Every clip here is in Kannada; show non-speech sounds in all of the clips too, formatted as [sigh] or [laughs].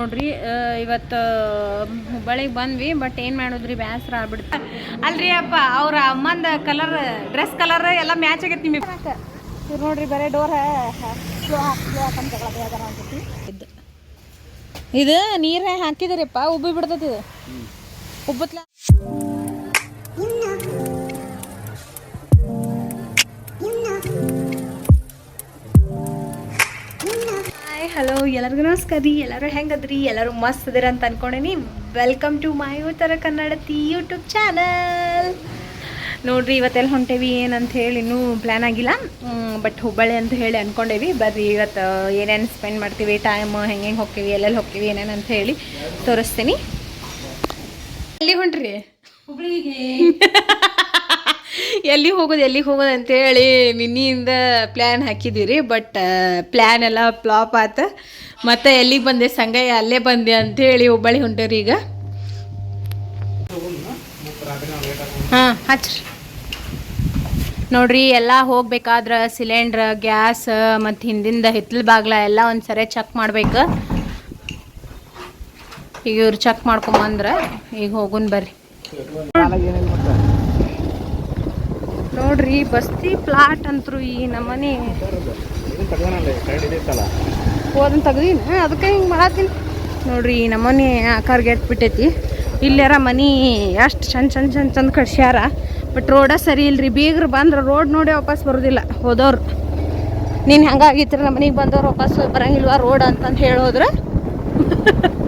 ನೋಡ್ರಿ ಇವತ್ತು ಹುಬ್ಬಳ್ಳಿಗೆ ಬಂದ್ವಿ ಬಟ್ ಏನು ಮಾಡಿದ್ರಿ ಬೇಸರ ಆಗ್ಬಿಡ್ತ. ಅಲ್ರಿ ಅಪ್ಪ ಅವ್ರ ಅಮ್ಮಂದ ಕಲರ್ ಡ್ರೆಸ್ ಕಲರ್ ಎಲ್ಲ ಮ್ಯಾಚ್ ಆಗೈತಿ ನಿಮಗೆ. ಇವ್ರು ನೋಡ್ರಿ ಬರೀ ಡೋರ್ ಇದು ನೀರೇ ಹಾಕಿದಿರಿಪ್ಪ ಉಬ್ಬಿ ಬಿಡ್ತೈತಿ ಇದು. ಉಬ್ಬತ್ಲ ಹಾಯ್ ಹಲೋ ಎಲ್ಲರಿಗೂ ನಮಸ್ಕಾರ ರೀ. ಎಲ್ಲರೂ ಹೆಂಗದ್ರಿ? ಎಲ್ಲರೂ ಮಸ್ತ್ ಅದಿರ ಅಂತ ಅನ್ಕೊಂಡೇನಿ ವೆಲ್ಕಮ್ ಟು ಮೈ ಉತ್ತರ ಕನ್ನಡತಿ ಯೂಟ್ಯೂಬ್ ಚಾನಲ್ ನೋಡ್ರಿ ಇವತ್ತೆಲ್ಲ ಹೊಂಟೇವಿ ಏನಂತ ಹೇಳಿ ಇನ್ನೂ ಪ್ಲ್ಯಾನ್ ಆಗಿಲ್ಲ. ಬಟ್ ಹುಬ್ಬಳ್ಳಿ ಅಂತ ಹೇಳಿ ಅನ್ಕೊಂಡೇವಿ. ಬರ್ರಿ ಇವತ್ತು ಏನೇನು ಸ್ಪೆಂಡ್ ಮಾಡ್ತೀವಿ ಟೈಮ್ ಹೆಂಗೆ ಹೆಂಗೆ ಹೋಗ್ತೀವಿ ಎಲ್ಲೆಲ್ಲಿ ಹೋಗ್ತೀವಿ ಏನೇನು ಅಂತ ಹೇಳಿ ತೋರಿಸ್ತೀನಿ. ಅಲ್ಲಿ ಹೊಂಟ್ರಿ? ಹುಬ್ಳಿಗೆ. [laughs] ಎಲ್ಲಿ ಹೋಗೋದು ಎಲ್ಲಿ ಹೋಗೋದು ಅಂತೇಳಿ ನಿನ್ನಿಂದ ಪ್ಲ್ಯಾನ್ ಹಾಕಿದ್ದೀರಿ ಬಟ್ ಪ್ಲ್ಯಾನ್ ಎಲ್ಲ ಫ್ಲಾಪ್ ಆತ. ಮತ್ತೆ ಎಲ್ಲಿಗೆ ಬಂದೆ ಸಂಗಯ್ಯ, ಅಲ್ಲೇ ಬಂದೆ ಅಂತೇಳಿ ಹುಬ್ಬಳ್ಳಿ ಹೊಂಟೇರಿ ಈಗ. ಹಾಂ, ಹಚ್ರಿ. ನೋಡ್ರಿ, ಎಲ್ಲ ಹೋಗ್ಬೇಕಾದ್ರೆ ಸಿಲಿಂಡ್ರ್ ಗ್ಯಾಸ್ ಮತ್ತು ಹಿಂದಿಂದ ಹಿತ್ತಲ ಬಾಗ್ಲ ಎಲ್ಲ ಒಂದು ಸರಿ ಚೆಕ್ ಮಾಡ್ಬೇಕು. ಈಗ ಇವ್ರು ಚೆಕ್ ಮಾಡ್ಕೊಂಬಂದ್ರೆ ಈಗ ಹೋಗುನ್ ಬರ್ರಿ. ನೋಡ್ರಿ, ಬಸ್ತಿ ಪ್ಲಾಟ್ ಅಂತರು ಈ ನಮ್ಮನೆ. ಹೋದನ್ ತೆಗ್ದೀನಿ. ಅದಕ್ಕೆ ಹಿಂಗೆ ಮಾಡತ್ತೀನಿ ನೋಡ್ರಿ, ಈ ನಮ್ಮನೆ ಆಕಾರ ಗೆಟ್ ಬಿಟ್ಟೈತಿ ಇಲ್ಲಾರ ಮನಿ ಎಷ್ಟು ಚಂದ ಚಂದ ಚಂದ ಚಂದ ಕಟ್ಸ್ಯಾರ. ಬಟ್ ರೋಡ ಸರಿ ಇಲ್ರಿ. ಬೀಗ್ರು ಬಂದ್ರೆ ರೋಡ್ ನೋಡಿ ವಾಪಸ್ ಬರೋದಿಲ್ಲ ಹೋದವ್ರು. ನೀನು ಹೆಂಗಾಗಿತ್ತು ನಮ್ಮ ಮನೆಗೆ ಬಂದವ್ರು ವಾಪಸ್ ಬರಂಗಿಲ್ವಾ ರೋಡ್ ಅಂತಂದು ಹೇಳೋದ್ರೆ? [laughs]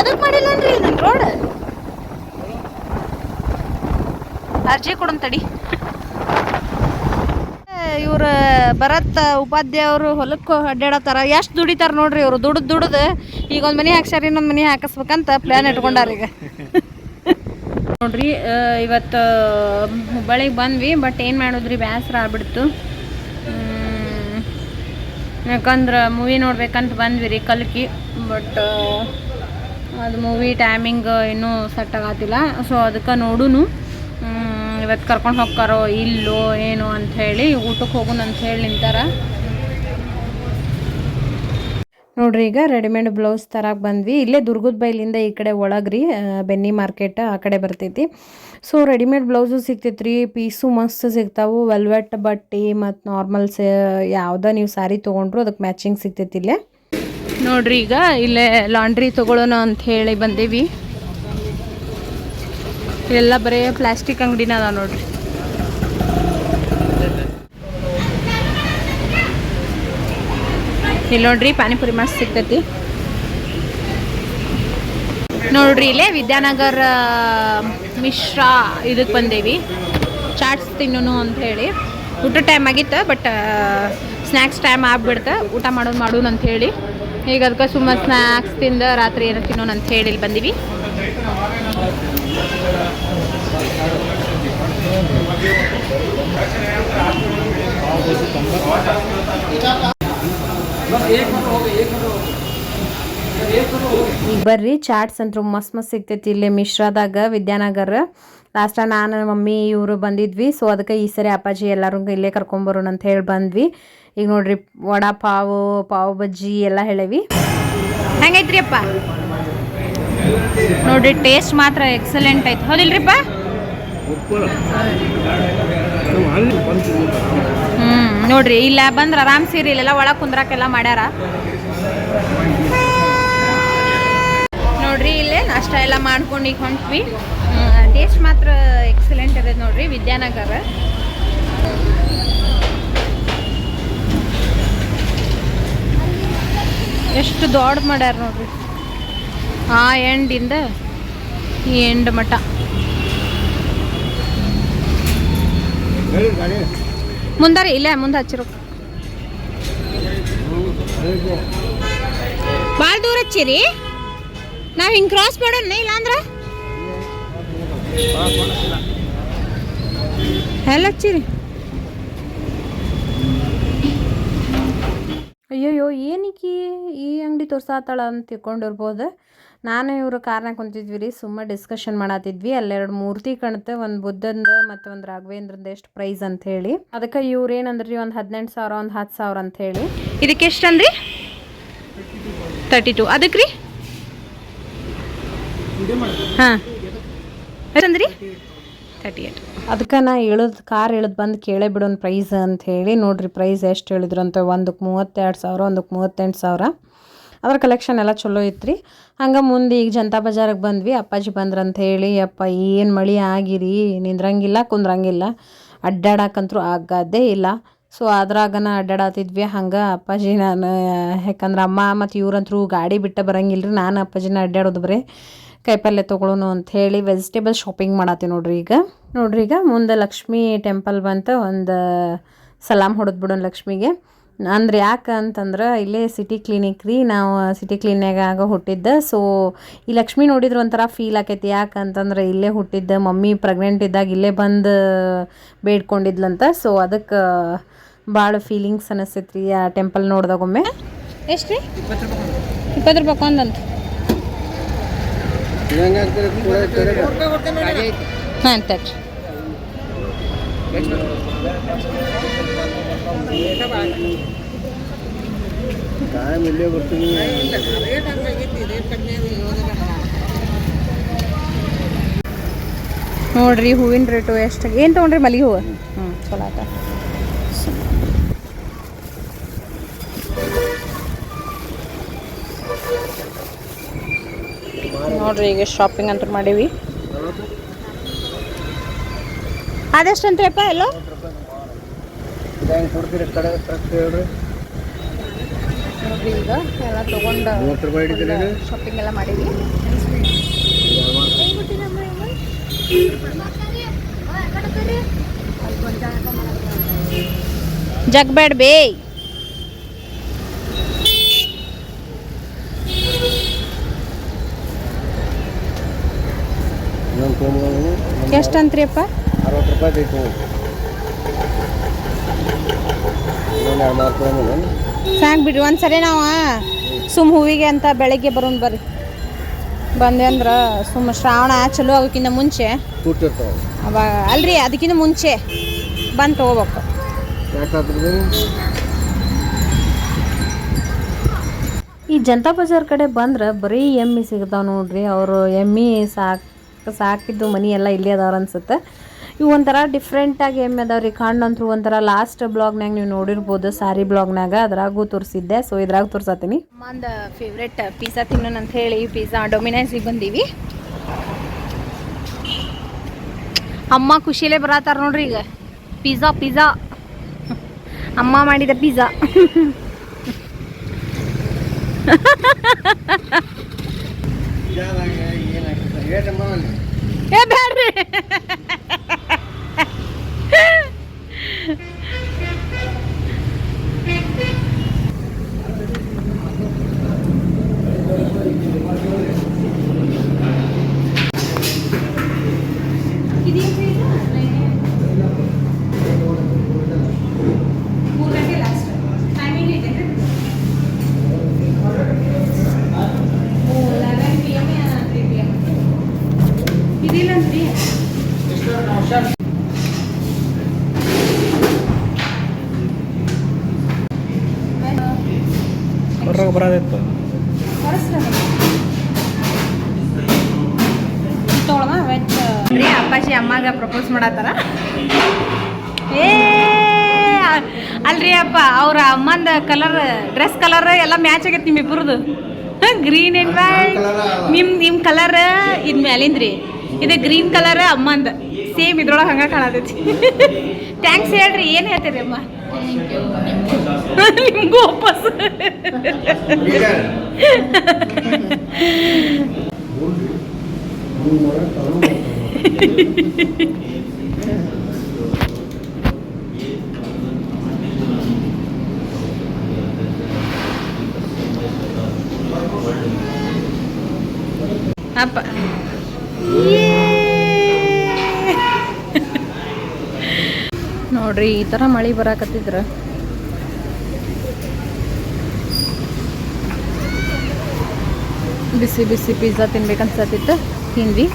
ಎದಕ್ ರೋಡ್ ಅರ್ಜಿ ಕೊಡೋನ್ ತಡಿ. ಇವ್ರ ಭರತ್ ಉಪಾಧ್ಯಾಯ ಅವರು ಹೊಲಕ್ಕೆ ಅಡ್ಡಾಡತ್ತಾರ. ಎಷ್ಟು ದುಡಿತಾರ ನೋಡ್ರಿ ಇವರು? ದುಡ್ದು ದುಡ್ದು. ಈಗ ಒಂದು ಮನೆ ಹಾಕ್ಸಾರ ಇನ್ನೊಂದು ಮನೆ ಹಾಕಿಸ್ಬೇಕಂತ ಪ್ಲ್ಯಾನ್ ಇಟ್ಕೊಂಡಾರ ಈಗ. [laughs] ನೋಡ್ರಿ ಇವತ್ತು ಹುಬ್ಬಳ್ಳಿಗೆ ಬಂದ್ವಿ ಬಟ್ ಏನು ಮಾಡಿದ್ರಿ? ಬೇಸರ ಆಗ್ಬಿಡ್ತು. ಯಾಕಂದ್ರೆ ಮೂವಿ ನೋಡ್ಬೇಕಂತ ಬಂದ್ವಿ ರೀ, ಕಲ್ಕಿ ಬಟ್ ಅದು ಮೂವಿ ಟೈಮಿಂಗ್ ಇನ್ನೂ ಸೆಟ್ ಆಗತ್ತಿಲ್ಲ. ಸೊ ಅದಕ್ಕೆ ನೋಡೂನು. ಇವತ್ತು ಕರ್ಕೊಂಡು ಹೋಗ್ತಾರೋ, ಇಲ್ಲೋ, ಏನು ಅಂತ ಹೇಳಿ ಊಟಕ್ಕೆ ಹೋಗೋಣ ಅಂತ ಹೇಳಿ ನಿಂತಾರ. ನೋಡ್ರಿ, ಈಗ ರೆಡಿಮೇಡ್ ಬ್ಲೌಸ್ ತರಕ್ಕೆ ಬಂದ್ವಿ. ಇಲ್ಲೇ ದುರ್ಗದ ಬೈಲಿಂದ ಈ ಕಡೆ ಒಳಗ್ರಿ ಬೆನ್ನಿ ಮಾರ್ಕೆಟ್ ಆ ಕಡೆ ಬರ್ತೈತಿ. ಸೊ ರೆಡಿಮೇಡ್ ಬ್ಲೌಸು ಸಿಗ್ತೈತ್ರಿ. ಪೀಸು ಮಸ್ತ್ ಸಿಗ್ತಾವು. ವೆಲ್ವೆಟ್ ಬಟ್ಟೆ ಮತ್ತು ನಾರ್ಮಲ್ಸ್ ಯಾವ್ದ ನೀವು ಸ್ಯಾರಿ ತೊಗೊಂಡ್ರು ಅದಕ್ಕೆ ಮ್ಯಾಚಿಂಗ್ ಸಿಗ್ತೈತಿ ಇಲ್ಲೇ. ನೋಡ್ರಿ, ಈಗ ಇಲ್ಲೇ ಲಾಂಡ್ರಿ ತಗೊಳೋಣ ಅಂತ ಹೇಳಿ ಬಂದೇವಿ. ಎಲ್ಲ ಬರೀ ಪ್ಲಾಸ್ಟಿಕ್ ಅಂಗಡಿನ ಅದ ನೋಡ್ರಿ. ಇಲ್ಲಿ ನೋಡ್ರಿ ಪಾನಿಪುರಿ ಮಸ್ತ್ ಸಿಗ್ತೈತಿ. ನೋಡ್ರಿ, ಇಲ್ಲೇ ವಿದ್ಯಾನಗರ, ಮಿಶ್ರಾ ಇದಕ್ಕೆ ಬಂದೇವಿ. ಚಾಟ್ಸ್ ತಿನ್ನೋನು ಅಂತ ಹೇಳಿ. ಊಟ ಟೈಮ್ ಆಗಿತ್ತು ಬಟ್ ಸ್ನ್ಯಾಕ್ಸ್ ಟೈಮ್ ಆಗ್ಬಿಡ್ತ, ಊಟ ಮಾಡೋದು ಮಾಡೋಣ ಅಂತ ಹೇಳಿ. ಈಗ ಅದಕ್ಕೆ ಸುಮ್ಮನೆ ಸ್ನ್ಯಾಕ್ಸ್ ತಿಂದ ರಾತ್ರಿ ಏನೋ ತಿನ್ನೋಣ ಅಂತ ಹೇಳಿ ಬಂದೀವಿ. ಬರ್ರಿ ಚಾಟ್ಸ್ ಅಂತೂ ಮಸ್ತ್ ಮಸ್ತ್ ಸಿಗ್ತೈತಿ ಇಲ್ಲಿ ಮಿಶ್ರಾದಾಗ, ವಿದ್ಯಾನಗರ್. ಲಾಸ್ಟ್ ನಾನು, ಮಮ್ಮಿ, ಇವರು ಬಂದಿದ್ವಿ. ಸೊ ಅದಕ್ಕೆ ಈ ಸರಿ ಅಪ್ಪಾಜಿ ಎಲ್ಲರೂ ಇಲ್ಲೇ ಕರ್ಕೊಂಬರೋಣ ಅಂತ ಹೇಳಿ ಬಂದ್ವಿ. ಈಗ ನೋಡ್ರಿ ವಡಾ ಪಾವು ಪಾವ್ ಬಜ್ಜಿ ಎಲ್ಲ ಹೇಳೇವಿ. ಹೆಂಗೈತ್ರಿ ಅಪ್ಪ ನೋಡ್ರಿ ಟೇಸ್ಟ್ ಮಾತ್ರ ಎಕ್ಸಲೆಂಟ್ ಐತೆ. ಹೌದಿಲ್ರಿಪ್ಪ? ಹ್ಮ್, ನೋಡ್ರಿ ಇಲ್ಲ ಬಂದ್ರ ಆರಾಮ್ ಸೀರಿ, ಇಲ್ಲೆಲ್ಲ ಒಳಗೆ ಕುಂದ್ರಾಕೆಲ್ಲ ಮಾಡ್ಯಾರ. ನೋಡ್ರಿ ಇಲ್ಲೇ ನಾಷ್ಟ ಎಲ್ಲ ಮಾಡ್ಕೊಂಡು ಈಗ ಹೊಂಟ್ವಿ. ಟೇಸ್ಟ್ ಮಾತ್ರ ಎಕ್ಸಲೆಂಟ್ ಇದೆ ನೋಡ್ರಿ ವಿದ್ಯಾನಗರ. ಎಷ್ಟು ದೊಡ್ಡ ಮಾಡ್ಯಾರ ನೋಡ್ರಿ. ಆ ಎಂಡಿಂದ ಈ ಎಂಡ್ ಮಠ. ಮುಂದಾರಿ, ಇಲ್ಲೇ ಮುಂದೆ ಹಚ್ಚಿರೋ. ಭಾಳ ದೂರ ಹಚ್ಚಿರಿ. ನಾವು ಹಿಂಗೆ ಕ್ರಾಸ್ ಮಾಡೋಣ ಇಲ್ಲಾಂದ್ರೆ? ಎಲ್ಲ ಹಚ್ಚಿರಿ. ಅಯ್ಯಯ್ಯೋ ಏನಕ್ಕೆ ಈ ಅಂಗಡಿ ತೋರ್ಸಾತಾಳ ಅಂತ ತಿಳ್ಕೊಂಡಿರ್ಬೋದು. ನಾನು ಇವರು ಕಾರ್ನಾಗ ಕುಂತಿದ್ವಿ ರೀ ಸುಮ್ಮನೆ ಡಿಸ್ಕಷನ್ ಮಾಡತ್ತಿದ್ವಿ ಅಲ್ಲೆರಡು ಮೂರ್ತಿ ಕಾಣುತ್ತೆ ಒಂದು ಬುದ್ಧಂದು ಮತ್ತು ಒಂದು ರಾಘವೇಂದ್ರದ ಎಷ್ಟು ಪ್ರೈಸ್ ಅಂತ ಹೇಳಿ. ಅದಕ್ಕೆ ಇವ್ರು ಏನಂದ್ರಿ ಒಂದು ಹದಿನೆಂಟು ಸಾವಿರ ಒಂದು ಹತ್ತು ಸಾವಿರ ಅಂತ ಹೇಳಿ. ಇದಕ್ಕೆ ಎಷ್ಟು ಅಂದ್ರಿ? ತರ್ಟಿ ಟು ಅದಕ್ಕೆ ರೀ ಹಾಂ. ಎಷ್ಟಂದ್ರಿ ತರ್ಟಿ ಏಟ್ ಅದಕ್ಕೆ ನಾ ಇಳಿದು ಕಾರ್ ಇಳಿದು ಬಂದು ಕೇಳೇ ಬಿಡೋನ್ ಪ್ರೈಸ್ ಅಂತ ಹೇಳಿ. ನೋಡ್ರಿ ಪ್ರೈಸ್ ಎಷ್ಟು ಹೇಳಿದ್ರು ಅಂತ ಒಂದಕ್ಕೆ ಮೂವತ್ತೆರಡು ಸಾವಿರ ಒಂದಕ್ಕೆ ಮೂವತ್ತೆಂಟು ಸಾವಿರ. ಅದ್ರ ಕಲೆಕ್ಷನ್ ಎಲ್ಲ ಚಲೋ ಐತ್ರಿ. ಹಂಗೆ ಮುಂದೆ ಈಗ ಜನತಾ ಬಜಾರಿಗೆ ಬಂದ್ವಿ. ಅಪ್ಪಾಜಿ ಬಂದ್ರಂತ ಹೇಳಿ ಅಪ್ಪ ಏನು ಮಳೆ ಆಗಿರಿ? ನಿಂದ್ರಂಗಿಲ್ಲ, ಕುಂದ್ರಂಗಿಲ್ಲ. ಅಡ್ಡಾಡಕ್ಕಂತರೂ ಆಗದೇ ಇಲ್ಲ. ಸೊ ಅದ್ರಾಗನ ಅಡ್ಡಾಡತ್ತಿದ್ವಿ ಹಂಗೆ ಅಪ್ಪಾಜಿ ನಾನು, ಯಾಕಂದ್ರೆ ಅಮ್ಮ ಮತ್ತು ಇವ್ರಂತರೂ ಗಾಡಿ ಬಿಟ್ಟ ಬರಂಗಿಲ್ಲ ರೀ ನಾನು ಅಪ್ಪಾಜಿನ ಅಡ್ಡಾಡೋದು ಬರೀ. ಕಾಯಿಪಲ್ಯ ಅಂತ ಹೇಳಿ ವೆಜಿಟೇಬಲ್ ಶಾಪಿಂಗ್ ಮಾಡತ್ತೀವಿ ನೋಡ್ರಿ ಈಗ. ನೋಡ್ರಿ ಈಗ ಮುಂದೆ ಲಕ್ಷ್ಮೀ ಟೆಂಪಲ್ ಬಂತು ಒಂದು ಸಲಾಮ್ ಹೊಡೆದು ಬಿಡೋಣ ಲಕ್ಷ್ಮಿಗೆ. ಅಂದ್ರೆ ಯಾಕೆ ಅಂತಂದ್ರೆ ಇಲ್ಲೇ ಸಿಟಿ ಕ್ಲಿನಿಕ್ ರೀ, ನಾವು ಸಿಟಿ ಕ್ಲಿನಿಕ್ನಾಗ ಹುಟ್ಟಿದ್ದ. ಸೊ ಈ ಲಕ್ಷ್ಮಿ ನೋಡಿದ್ರೆ ಒಂಥರ ಫೀಲ್ ಆಕೈತಿ. ಯಾಕೆ ಅಂತಂದ್ರೆ ಇಲ್ಲೇ ಹುಟ್ಟಿದ್ದ ಮಮ್ಮಿ ಪ್ರೆಗ್ನೆಂಟ್ ಇದ್ದಾಗ ಇಲ್ಲೇ ಬಂದು ಬೇಡ್ಕೊಂಡಿದ್ಲಂತ. ಸೊ ಅದಕ್ಕೆ ಭಾಳ ಫೀಲಿಂಗ್ಸ್ ಅನಿಸ್ತೈತಿ ರೀ ಆ ಟೆಂಪಲ್ ನೋಡಿದಾಗೊಮ್ಮೆ. ಎಷ್ಟು ರೀ ಇಪ್ಪತ್ತು ರೂಪಾಯಿ ಒಂದಂತ ಬರ್ತೀನಿ ನೋಡ್ರಿ ಹೂವಿನ ರೇಟು ಎಷ್ಟು? ಏನು ತೊಗೊಂಡ್ರಿ ಮಲ್ಲಿಗೆ ಹೂವು? ಹ್ಞೂ ಚಲೋ ಆತ ನೋಡ್ರಿ, ಈಗ ಶಾಪಿಂಗ್ ಅಂತ ಮಾಡೀವಿ. ಅದೆಷ್ಟಂತ್ರಿಪ್ಪ ಎಲ್ಲೋ? ನೋಡ್ರಿ, ಈಗ ಎಲ್ಲ ತೊಗೊಂಡು? ಶಾಪಿಂಗ್ ಎಲ್ಲ ಮಾಡೀವಿ. ಬೇ. ಇನ್ನೊಂದು ತೊಗೊಂಬಂದು ಎಷ್ಟಂತ್ರಿಯಪ್ಪ? ಅರವತ್ತು ರೂಪಾಯಿ ಬೇಕು ಸಾಕು ಬಿಡ್ರಿ, ಒಂದ್ಸರಿ ನಾವು ಸುಮ್ ಹೂವಿಗೆ ಅಂತ ಬೆಳಗ್ಗೆ ಬರೋಣ ಬರ್ರಿ. ಬಂದೆ ಅಂದ್ರೆ ಸುಮ್ ಶ್ರಾವಣ ಚಲೋ ಆಗೋಕ್ಕಿಂತ ಮುಂಚೆ. ಅವಾಗ ಅಲ್ರಿ, ಅದಕ್ಕಿಂತ ಮುಂಚೆ ಬಂದು ತೊಗೋಬೇಕು. ಈ ಜನತಾ ಬಜಾರ್ ಕಡೆ ಬಂದ್ರೆ ಬರೀ ಎಮ್ಮಿ ಸಿಗ್ತಾವೆ ನೋಡ್ರಿ, ಅವರು ಎಮ್ಮಿ ಸಾಕ್ ಸಾಕಿದ್ದು ಮನಿ ಎಲ್ಲ ಇಲ್ಲೇ ಅದಾವ್ರ ಅನ್ಸುತ್ತೆ. ಇವು ಒಂಥರ ಡಿಫ್ರೆಂಟಾಗಿ ಎಮ್ಮೆ ಅದಾವ್ರಿ. ಕಣ್ಣಂತೂ ಒಂಥರ ಲಾಸ್ಟ್ ಬ್ಲಾಗ್ನಾಗ ನೀವು ನೋಡಿರ್ಬೋದು ಸಾರಿ ಬ್ಲಾಗ್ನಾಗ ಅದ್ರಾಗೂ ತೋರಿಸಿದ್ದೆ. ಸೊ ಇದ್ರಾಗ ತೋರ್ಸತ್ತೀನಿ ಅಮ್ಮಂದ ಫೇವ್ರೆಟ್ ಪಿಜ್ಜಾ ತಿನ್ನೋಣ ಅಂತ ಹೇಳಿ ಪಿಜ್ಜಾ ಡೊಮಿನೈಸಿಗೆ ಬಂದೀವಿ. ಅಮ್ಮ ಖುಷಿಲೇ ಬರತ್ತಾರ ನೋಡ್ರಿ ಈಗ. ಪಿಜ್ಜಾ ಪಿಜ್ಜಾ ಅಮ್ಮ ಮಾಡಿದ ಪಿಜ್ಜಾ એ ಹೊರಗೆ ಬರೋದಿತ್ತು ರೀ ಅಪ್ಪಾಜಿ ಅಮ್ಮಾಗ ಪ್ರಪೋಸ್ ಮಾಡತ್ತಾರ. ಏ, ಅಲ್ರಿ ಅಪ್ಪ, ಅವ್ರ ಅಮ್ಮಂದ ಕಲರ್ ಡ್ರೆಸ್ ಕಲರ್ ಎಲ್ಲ ಮ್ಯಾಚ್ ಆಗೈತಿ ನಿಮ್ ಇಬ್ಬರದು ಗ್ರೀನ್ ಅಂಡ್ ವೈಟ್ ನಿಮ್ಮ ನಿಮ್ಮ ಕಲರ್ ಇದ್ ಮ್ಯಾಲಿಂದ್ರಿ ಇದು ಗ್ರೀನ್ ಕಲರ್ ಅಮ್ಮಂದ. ಸೇಮ್ ಇದ್ರೊಳಗೆ ಹಂಗ ಕಾಣತೈತಿ ಥ್ಯಾಂಕ್ಸ್ ಹೇಳ್ರಿ ಏನು ಹೇಳ್ತೀರಿ ಅಮ್ಮ? ನಿಮ್ಗೂ ವಾಪಸ್. ಅಪ್ಪ. ನೋಡ್ರಿ, ಈ ತರ ಮಳೆ ಬರಾಕತ್ತಿದ್ರ. ಬಿಸಿ ಬಿಸಿ ಪಿಜ್ಜಾ ತಿನ್ಬೇಕನ್ಸತ್ತಿತ್ತು? ತಿಂದ್ವಿ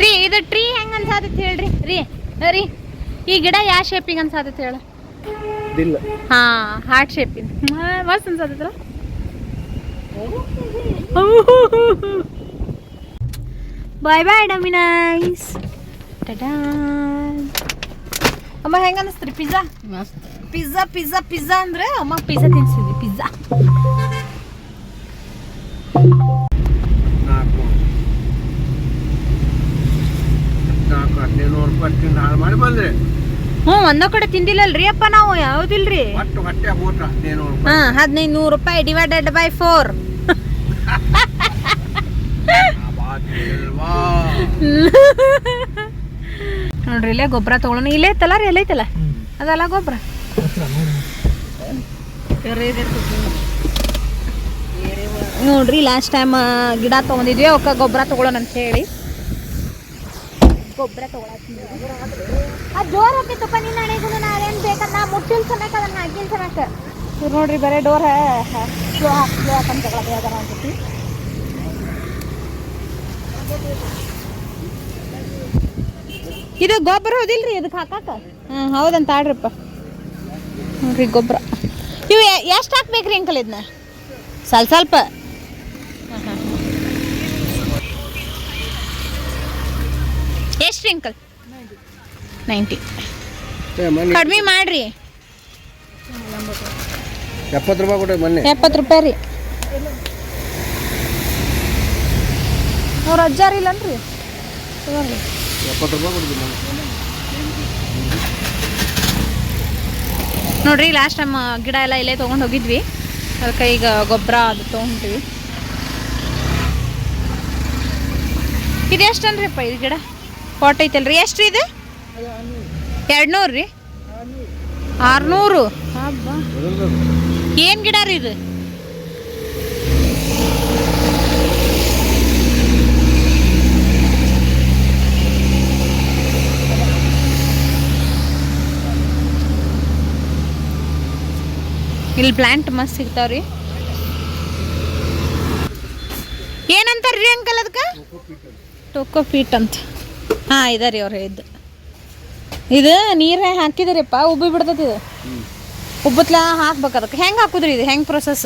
ರೀ, ಇದು ಟ್ರೀ ಹೆಂಗ್ ಅನ್ಸಾತೈತಿ ಹೇಳ್ರಿ? ರೀ ರೀ, ಈ ಗಿಡ ಯಾವ ಶೇಪಿಗೆ ಅನ್ಸಾತೈತಿ ಹೇಳ. ಇದಿಲ್ಲ ಹಾ ಹಾರ್ಟ್ ಶೇಪಿನ ಮಸ್ತ್ ಅನ್ಸಾತೈತಲ್ಲ ಬಾಯ್ ಬಾಯ್ ಡಮಿನೈಸ್ ಟಡಾ ಅಮ್ಮ ಹೆಂಗ ಅನಿಸ್ತ್ರಿ ಪಿಜ್ಜಾ ಮಸ್ತ್. ಪಿಜ್ಜಾ ಪಿಜ್ಜಾ ಪಿಜ್ಜಾ ಅಂದ್ರೆ ಅಮ್ಮ ಪಿಜ್ಜಾ ತಿನ್ಸಿದ್ವಿ ಪಿಜ್ಜಾ ನಾಲ್ಕು. ನಾಲ್ಕು ಹದಿನೈದು ರೂಪಾಯಿ ತಿಂದು ಹಾಳು ಮಾಡಿ ಬಂದ್ರೆ. ಹ್ಞೂ ಒಂದೋ ಕಡೆ ತಿಂದಿಲ್ಲಲ್ರಿ ಅಪ್ಪ ನಾವು ಯಾವ್ದಿಲ್ರಿ? ಒಟ್ಟು ಹೊಟ್ಟೆ ಹೋಟ ಹದಿನೈದು ಹಾ ಹದಿನೈದು ನೂರು ರೂಪಾಯಿ ಡಿವೈಡೆಡ್ ಬೈ ಫೋರ್ ನೋಡ್ರಿ ಇಲ್ಲೇ ಗೊಬ್ಬರ ತಗೊಳ್ಳೋಣ ಇಲ್ಲೇ ಐತಲ್ಲ ರೀ ಎಲ್ಲೈತಲ್ಲ? ಅದಲ್ಲ ಗೊಬ್ಬರ? ನೋಡ್ರಿ ಲಾಸ್ಟ್ ಟೈಮ್ ಗಿಡ ತಗೊಂಡಿದ್ವಿ ಅವಕ್ಕ ಗೊಬ್ಬರ ತಗೊಳ್ಳೋಣ ಅಂತ ಹೇಳಿ. ಗೊಬ್ಬರ ತಗೊಳತ್ತೀವಿ ಅದು ಜೋರ್ ಹೋಗಿತ್ತಪ್ಪ ನಿನ್ನ ಹಣೆಗೂ ನಾವೇನು ಬೇಕನ್ನ ಮುಟ್ಟಿಲ್ ಸಮೇಕ ಅದನ್ನ ಹಾಕಿನ ಸಮೇಕ ಇವ್ರು ನೋಡ್ರಿ ಬರೇ ಡೋರ್ ಸ್ಲೋ ಹಾಕಿ ಸ್ಲೋ ಹಾಕಂತ ಅನ್ಸುತ್ತಿ ಇದು ಗೊಬ್ಬರ ಹೌದಿಲ್ರಿ ಇದಕ್ಕೆ ಹಾಕಾಕ ಹಾಂ ಹೌದಂತ ಆಡ್ರಿಪ್ಪ ನೋಡ್ರಿ ಗೊಬ್ಬರ ಇವು ಎಷ್ಟು ಹಾಕ್ಬೇಕ್ರಿ ಅಂಕಲ್ ಇದನ್ನ ಸ್ವಲ್ಪ ಸ್ವಲ್ಪ ಎಷ್ಟು ಅಂಕಲ್ ನೈಂಟಿ ಕಡಿಮೆ ಮಾಡ್ರಿ. ಎಪ್ಪತ್ತು ರೂಪಾಯಿ ಕೊಡಿ ಮೊನ್ನೆ ಎಪ್ಪತ್ತು ರೂಪಾಯಿ ರೀ. ಅವ್ರ ಅಜ್ಜಾರ ಇಲ್ಲನ್ರಿ. ಎಪ್ಪತ್ತು ರೂಪಾಯಿ ಕೊಡಿ ನೋಡ್ರಿ ಲಾಸ್ಟ್ ಟೈಮ್ ಗಿಡ ಎಲ್ಲ ಇಲ್ಲೇ ತೊಗೊಂಡು ಹೋಗಿದ್ವಿ. ಅದಕ್ಕೆ ಈಗ ಗೊಬ್ಬರ ಅದು ತೊಗೊಂಡ್ವಿ. ಇದು ಎಷ್ಟನ್ರಿಪ್ಪ ಇದು ಗಿಡ? ಪಾಟ್ ಐತಲ್ರಿ ಎಷ್ಟು ರೀ ಇದು? ಎರಡು ನೂರು ರೀ? ಆರ್ನೂರು? ಏನು ಗಿಡ ರೀ ಇದು? ಇಲ್ಲಿ ಪ್ಲಾಂಟ್ ಮಸ್ತ್ ಸಿಗ್ತಾವ್ರಿ. ಏನಂತಾರ್ರಿ ಅಂಕಲ್ ಅದಕ್ಕೆ ಟೋಕೋ ಫೀಟ್ ಅಂತ. ಹಾಂ ಇದಾರಿ ಅವ್ರು ಹೇಳಿದ್ದು ಇದು ನೀರೇ ಹಾಕಿದ್ರಿಪ್ಪ ಉಬ್ಬಿ ಬಿಡ್ತೈತಿ ಇದು. ಉಬ್ಬತ್ಲ ಹಾಕ್ಬೇಕು ಅದಕ್ಕೆ. ಹೆಂಗೆ ಹಾಕುದ್ರಿ ಇದು? ಹೆಂಗೆ ಪ್ರೊಸೆಸ್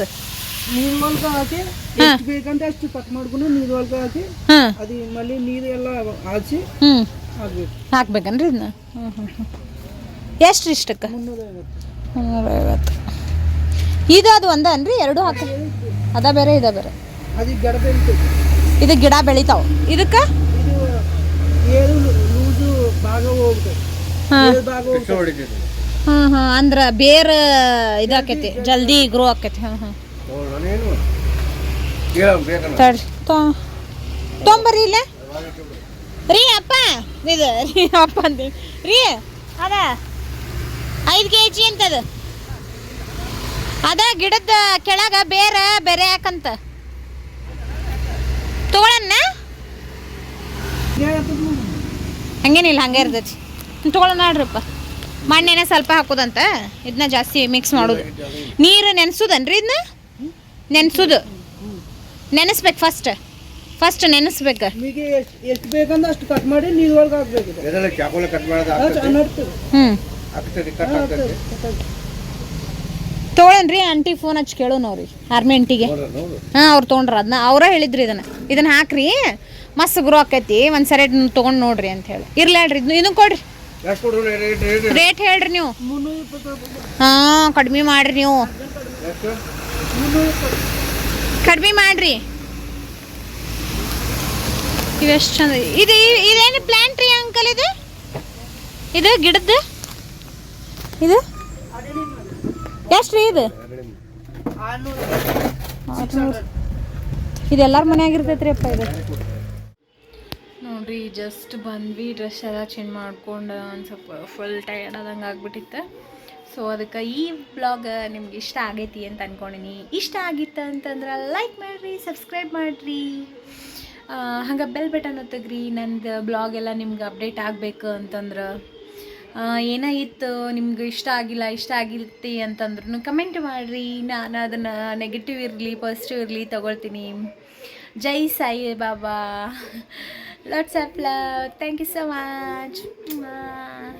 ನೀರ್ ಒಳಗ ಹಾಕಿ. ಎಷ್ಟು ಬೇಕಂತ ಅಷ್ಟು ಕಟ್ ಮಾಡ್ಕೊಂಡು ನೀರ್ ಒಳಗ ಹಾಕಿ ಹಾಂ. ಅದು ಮಲ್ಲಿ ನೀರು ಎಲ್ಲ ಹಾಕಿ ಹ್ಞೂ ಹಾಕ್ಬೇಕು. ಹಾಕ್ಬೇಕನ್ರಿ ಇದನ್ನ ಹ್ಞೂ ಹ್ಞೂ ಹ್ಞೂ ಎಷ್ಟು ಇಷ್ಟಕ್ಕೆ? ಮುನ್ನೂರ ಐವತ್ತು ಮುನ್ನೂರೈವತ್ತು. ಇದು ಅದು ಒಂದನ್ರಿ? ಎರಡು ಹಾಕ. ಅದ ಬೇರೆ ಇದ ಬೇರೆ. ಅದು ಗಿಡ ಬೆಳಿತೈತಿ. ಇದು ಗಿಡ ಬೆಳಿತಾವ. ಇದಕ್ಕೆ? ಹಾಂ. ಹಾಂ ಅಂದ್ರೆ ಬೇರೆ ಇದಾಕೈತಿ ಜಲ್ದಿ ಗ್ರೋ ಆಕೈತಿ ಹಾಂ ತಡ್ರಿ ತೊಂಬರ್ರಿ ಇಲ್ಲ? ರೀ ಅಪ್ಪ ಇದು ರೀ ಅಪ್ಪ ಅಂತ ರೀ ಅದ ಐದು ಕೆ ಜಿ ಅಂತದ. ಅದ ಗಿಡದ ಕೆಳಗ ಬೇರೆ ಬೇರೆ ಯಾಕಂತ? ತಗೊಳನ್ನ ಹಂಗೇನಿಲ್ಲ ಹಂಗೆ ಇರ್ತೈತಿ. ತೊಗೊಳ್ಳೋ ನೋಡ್ರಪ್ಪ. ಮಣ್ಣೆನೆ ಸ್ವಲ್ಪ ಹಾಕೋದಂತ? ಇದನ್ನ ಜಾಸ್ತಿ ಮಿಕ್ಸ್ ಮಾಡೋದು. ನೀರು ನೆನೆಸೋದನ್ರಿ ಇದನ್ನ ನೆನೆಸೋದು. ನೆನೆಸ್ಬೇಕು ಫಸ್ಟ್ ಫಸ್ಟ್ ನೆನೆಸ್ಬೇಕು. ನಿಮಗೆ ಎಷ್ಟು ಎಷ್ಟು ಅಷ್ಟು ಕಟ್ ಮಾಡಿ ನೀರ್ ಒಳಗೆ ಹಾಕ್ಬೇಕು ಇದು. ಎದೆಲ್ಲ ಚಾಕೋಲೆ ಕಟ್ ಮಾಡೋದು ಅದು ಆಗ್ತೈತಿ ಚೆನ್ನಾಗ್ತದೆ. ಹ್ಞೂ ಕಟ್ ತೊಗೊಳನ್ರಿ ಆಂಟಿ ಫೋನ್ ಹಚ್ಚಿ ಕೇಳೋಣ ಅವ್ರಿಗೆ ಆರ್ಮಿ ಆಂಟಿಗೆ ಹಾಂ ಅವ್ರು ತೊಗೊಂಡ್ರ ಅದನ್ನ ಅವರೇ ಹೇಳಿದ್ರಿ ಇದನ್ನ. ಇದನ್ನ ಹಾಕ್ರಿ. ಮಸ್ತ್ ಗ್ರೋ ಆಕೈತಿ ಒಂದು ಸರಿ ತೊಗೊಂಡು ನೋಡ್ರಿ ಅಂತ ಹೇಳಿ. ಇರ್ಲಿ ಇನ್ನು ಇದನ್ನ ಇದನ್ನ ಕೊಡ್ರಿ. ರೇಟ್ ಹೇಳ್ರಿ ನೀವು. ಹಾ ಕಡಿಮೆ ಮಾಡ್ರಿ ನೀವು. ಕಡಿಮೆ ಮಾಡ್ರಿ. ಇವೆಷ್ಟು ಚಂದ ಇದು. ಇದೇನು ಪ್ಲಾಂಟ್ ರೀ ಅಂಕಲ್ ಇದು? ಇದು ಗಿಡದ್ದು? ಇದು? ಎಷ್ಟು ರೀ ಇದು? ಇದೆಲ್ಲರ ಮನೆಯಾಗಿರ್ತೈತ್ರಿ ಅಪ್ಪ ಇದು? ನೋಡ್ರಿ ಜಸ್ಟ್ ಬಂದ್ವಿ ಡ್ರೆಸ್ ಎಲ್ಲ ಚೇಂಜ್ ಮಾಡ್ಕೊಂಡು ಒಂದು ಸ್ವಲ್ಪ ಫುಲ್ ಟಯರ್ಡ್ ಆದಂಗೆ ಆಗ್ಬಿಟ್ಟಿತ್ತು. ಸೊ ಅದಕ್ಕೆ ಈ ಬ್ಲಾಗ್ ನಿಮ್ಗೆ ಇಷ್ಟ ಆಗೈತಿ ಅಂತ ಅಂದ್ಕೊಂಡಿನಿ ಇಷ್ಟ ಆಗಿತ್ತು ಅಂತಂದ್ರೆ ಲೈಕ್ ಮಾಡಿರಿ ಸಬ್ಸ್ಕ್ರೈಬ್ ಮಾಡಿರಿ. ಹಂಗೆ ಬೆಲ್ ಬಟನ್ ಒತ್ತಗ್ರಿ, ನಂದು ಬ್ಲಾಗ್ ಎಲ್ಲ ನಿಮ್ಗೆ ಅಪ್ಡೇಟ್ ಆಗಬೇಕು ಅಂತಂದ್ರೆ. ಏನ ಇತ್ತು, ನಿಮ್ಗೆ ಇಷ್ಟ ಆಗಿಲ್ಲ, ಇಷ್ಟ ಆಗಿರ್ತಿ ಅಂತಂದ್ರೂ ಕಮೆಂಟ್ ಮಾಡಿರಿ. ನಾನು ಅದನ್ನು ನೆಗೆಟಿವ್ ಇರಲಿ ಪಾಸಿಟಿವ್ ಇರಲಿ ತೊಗೊಳ್ತೀನಿ. ಜೈ Sai Baba lots of love thank you so much Mwah.